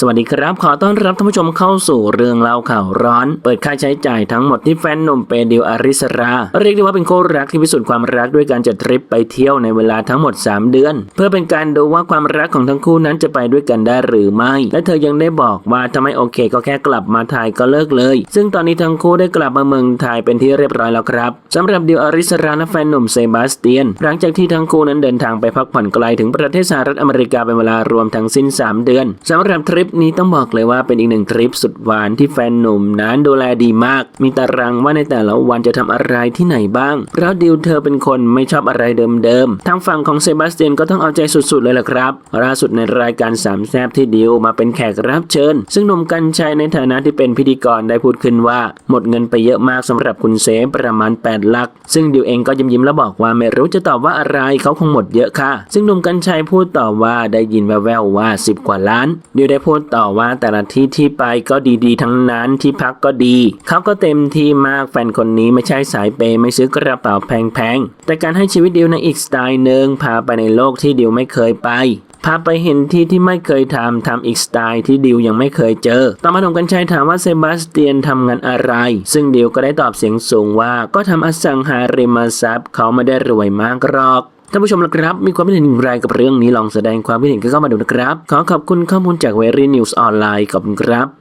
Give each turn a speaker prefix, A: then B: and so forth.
A: สวัสดีครับ ขอต้อนรับท่านผู้ชมเข้าสู่เรื่องเล่าข่าวร้อน เปิดค่าใช้จ่ายทั้งหมดที่แฟนหนุ่มเปเดิวอาริสรา เรียกได้ว่าเป็นคู่รักที่พิสูจน์ความรักด้วยการจัดทริปไปเที่ยวในเวลาทั้งหมด 3 เดือน เพื่อเป็นการดูว่าความรักของทั้งคู่นั้นจะไปด้วยกันได้หรือไม่ และเธอยังได้บอกว่าถ้าไมโอเคก็แค่กลับมาไทยก็เลิกเลย ซึ่งตอนนี้ทั้งคู่ได้กลับมาเมืองไทยเป็นที่เรียบร้อยแล้วครับสำหรับดิวอาริสราและแฟนหนุ่มเซบาสเตียน หลังจากที่ทั้งคู่นั้นเดินทางไปพักผ่อนไกลถึงประเทศสหรัฐอเมริกาเป็นเวลารวมทั้งสิ้น 3 เดือนสำหรับทริปนี้ต้องบอกเลยว่าเป็นอีกหนึ่งทริปสุดหวานที่แฟนหนุ่มนั้นดูแลดีมาก มีตารางว่าในแต่ละวันจะทำอะไรที่ไหนบ้าง เพราะดิวเธอเป็นคนไม่ชอบอะไรเดิมๆ ทางฝั่งของเซบาสเตียนก็ต้องเอาใจสุดๆเลยล่ะครับ ล่าสุดในรายการสามแซบที่ดิวมาเป็นแขกรับเชิญ ซึ่งหนุ่มกัญชัยในฐานะที่เป็นพิธีกรได้พูดขึ้นว่า หมดเงินไปเยอะมากสำหรับคุณเซฟประมาณ8ลัก ซึ่งดิวเองก็ยิ้มยิ้มๆแล้วบอกว่าไม่รู้จะตอบว่าอะไรเขาคงหมดเยอะค่ะ ซึ่งหนุ่มกัญชัยพูดต่อว่าได้ยินแว่วๆว่า 10 กว่าล้านดิวได้พูดต่อว่าแต่ละที่ที่ไปก็ดีๆ ทั้งนั้นที่พักก็ดี เขาก็เต็มที่มากแฟนคนนี้ไม่ใช่สายเปย์ไม่ซื้อกระเป๋าแพงๆ แต่การให้ชีวิตดิวในอีกสไตล์หนึ่งพาไปในโลกที่ดิวไม่เคยไปพาไปเห็นที่ที่ไม่เคยทำทำอีกสไตล์ที่ดิวยังไม่เคยเจอ ต่อมาหนุ่มกัญชัยถามว่าเซบาสเตียนทำงานอะไร ซึ่งดิวก็ได้ตอบเสียงสูงว่าก็ทำอสังหาริมทรัพย์เขาไม่ได้รวยมากหรอก ท่านผู้ชมละครับ มีความคิดเห็นอย่างไรกับเรื่องนี้ลองแสดงความคิดเห็นกันเข้ามาดูนะครับ ขอขอบคุณข้อมูลจากเวรีนิวส์ออนไลน์ขอบคุณครับ